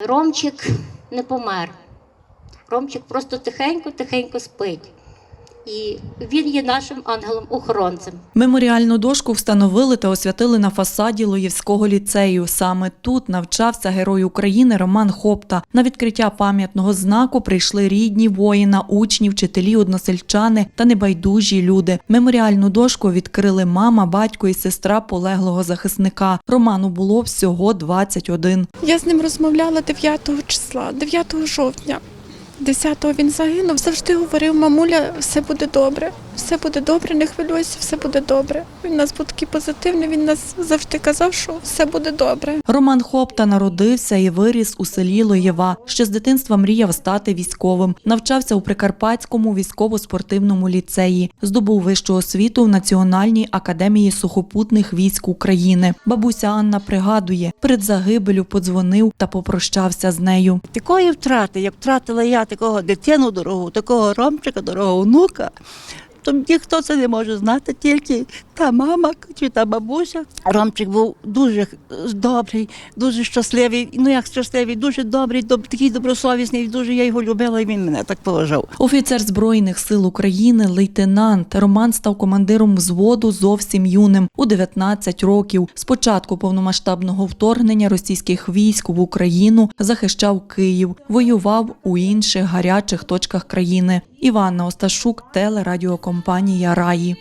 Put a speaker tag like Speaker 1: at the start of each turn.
Speaker 1: Ромчик не помер. Ромчик просто тихенько-тихенько спить. І він є нашим ангелом-охоронцем.
Speaker 2: Меморіальну дошку встановили та освятили на фасаді Лоївського ліцею. Саме тут навчався герой України Роман Хопта. На відкриття пам'ятного знаку прийшли рідні воїна, учні, вчителі, односельчани та небайдужі люди. Меморіальну дошку відкрили мама, батько і сестра полеглого захисника. Роману було всього 21.
Speaker 3: Я з ним розмовляла 9 числа, 9 жовтня. 10-го він загинув, завжди говорив, мамуля, все буде добре, все буде добре, не хвилюйся, все буде добре. Він у нас був такий позитивний, він нас завжди казав, що все буде добре.
Speaker 2: Роман Хопта народився і виріс у селі Лоєва. Ще з дитинства мріяв стати військовим. Навчався у Прикарпатському військово-спортивному ліцеї. Здобув вищу освіту в Національній академії сухопутних військ України. Бабуся Анна пригадує, перед загибелю подзвонив та попрощався з нею.
Speaker 4: Такої втрати, як втратила я такого дитину дорогу, такого ромчика, дорогого внука, то ніхто це не може знати, тільки та мама чи та бабуся. Ромчик був дуже добрий, дуже щасливий. Ну як щасливий, дуже добрий, доб- такий добросовісний, дуже я його любила, і він мене так поважав.
Speaker 2: Офіцер Збройних сил України, лейтенант Роман став командиром взводу зовсім юним у 19 років. З початку повномасштабного вторгнення російських військ в Україну захищав Київ, воював у інших гарячих точках країни. Іванна Осташук, телерадіокомпанія Раї.